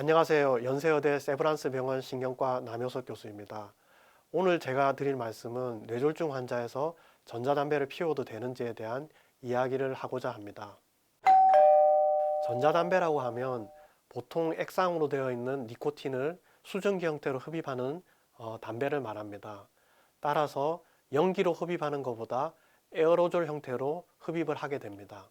안녕하세요. 연세여대 세브란스 병원 신경과 남효석 교수입니다. 오늘 제가 드릴 말씀은 뇌졸중 환자에서 전자담배를 피워도 되는지에 대한 이야기를 하고자 합니다. 전자담배라고 하면 보통 액상으로 되어 있는 니코틴을 수증기 형태로 흡입하는 어, 담배를 말합니다. 따라서 연기로 흡입하는 것보다 에어로졸 형태로 흡입을 하게 됩니다.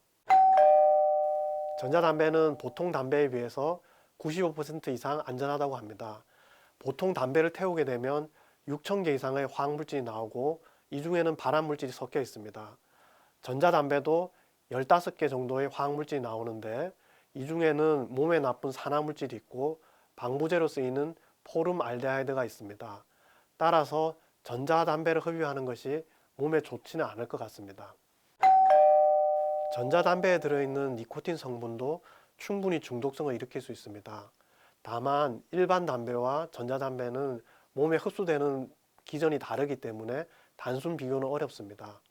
전자담배는 보통 담배에 비해서 95% 이상 안전하다고 합니다. 보통 담배를 태우게 되면 6,000개 이상의 화학물질이 나오고 이 중에는 발암물질이 섞여 있습니다. 전자담배도 15개 정도의 화학물질이 나오는데 이 중에는 몸에 나쁜 산화물질이 있고 방부제로 쓰이는 포름 알데하이드가 있습니다. 따라서 전자담배를 흡입하는 것이 몸에 좋지는 않을 것 같습니다. 전자담배에 들어있는 니코틴 성분도 충분히 중독성을 일으킬 수 있습니다. 다만 일반 담배와 전자담배는 몸에 흡수되는 기전이 다르기 때문에 단순 비교는 어렵습니다.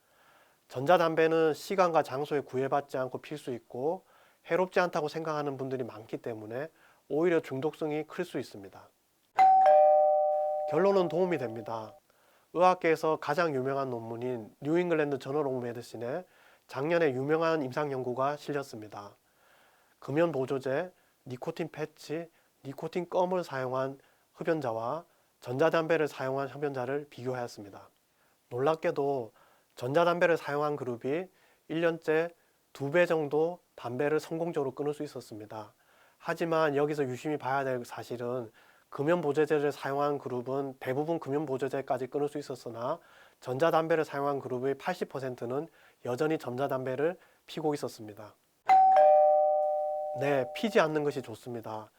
전자담배는 시간과 장소에 구애받지 않고 필 수 있고 해롭지 않다고 생각하는 분들이 많기 때문에 오히려 중독성이 클 수 있습니다. 결론은 도움이 됩니다. 의학계에서 가장 유명한 논문인 뉴잉글랜드 저널 오브 메디신에 작년에 유명한 임상 연구가 실렸습니다. 금연 보조제, 니코틴 패치, 니코틴 껌을 사용한 흡연자와 전자담배를 사용한 흡연자를 비교하였습니다. 놀랍게도 전자담배를 사용한 그룹이 1년째 2배 정도 담배를 성공적으로 끊을 수 있었습니다. 하지만 여기서 유심히 봐야 될 사실은 금연 보조제를 사용한 그룹은 대부분 금연 보조제까지 끊을 수 있었으나 전자담배를 사용한 그룹의 80%는 여전히 전자담배를 피고 있었습니다. 네, 피지 않는 것이 좋습니다.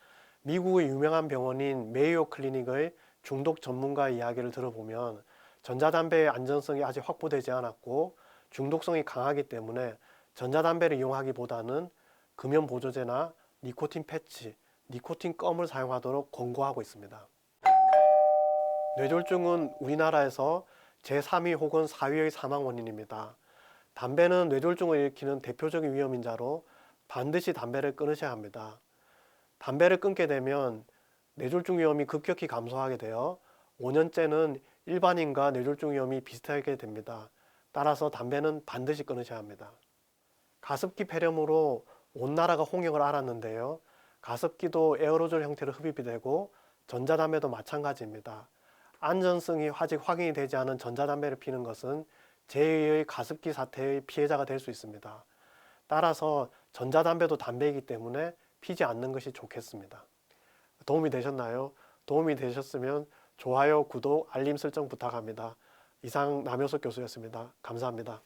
미국의 유명한 병원인 메이오 클리닉의 중독 전문가 이야기를 들어보면 전자담배의 안전성이 아직 확보되지 않았고 중독성이 강하기 때문에 전자담배를 이용하기보다는 금연 보조제나 니코틴 패치, 니코틴 껌을 사용하도록 권고하고 있습니다. 뇌졸중은 우리나라에서 제3위 혹은 4위의 사망 원인입니다. 담배는 뇌졸중을 일으키는 대표적인 위험 인자로 반드시 담배를 끊으셔야 합니다. 담배를 끊게 되면 뇌졸중 위험이 급격히 감소하게 되어 5년째는 일반인과 뇌졸중 위험이 비슷하게 됩니다. 따라서 담배는 반드시 끊으셔야 합니다. 가습기 폐렴으로 온 나라가 홍역을 앓았는데요. 가습기도 에어로졸 형태로 흡입이 되고 전자담배도 마찬가지입니다. 안전성이 아직 확인이 되지 않은 전자담배를 피는 것은 제2의 가습기 사태의 피해자가 될 수 있습니다. 따라서 전자담배도 담배이기 때문에 피지 않는 것이 좋겠습니다. 도움이 되셨나요? 도움이 되셨으면 좋아요, 구독, 알림 설정 부탁합니다. 이상 남효석 교수였습니다. 감사합니다.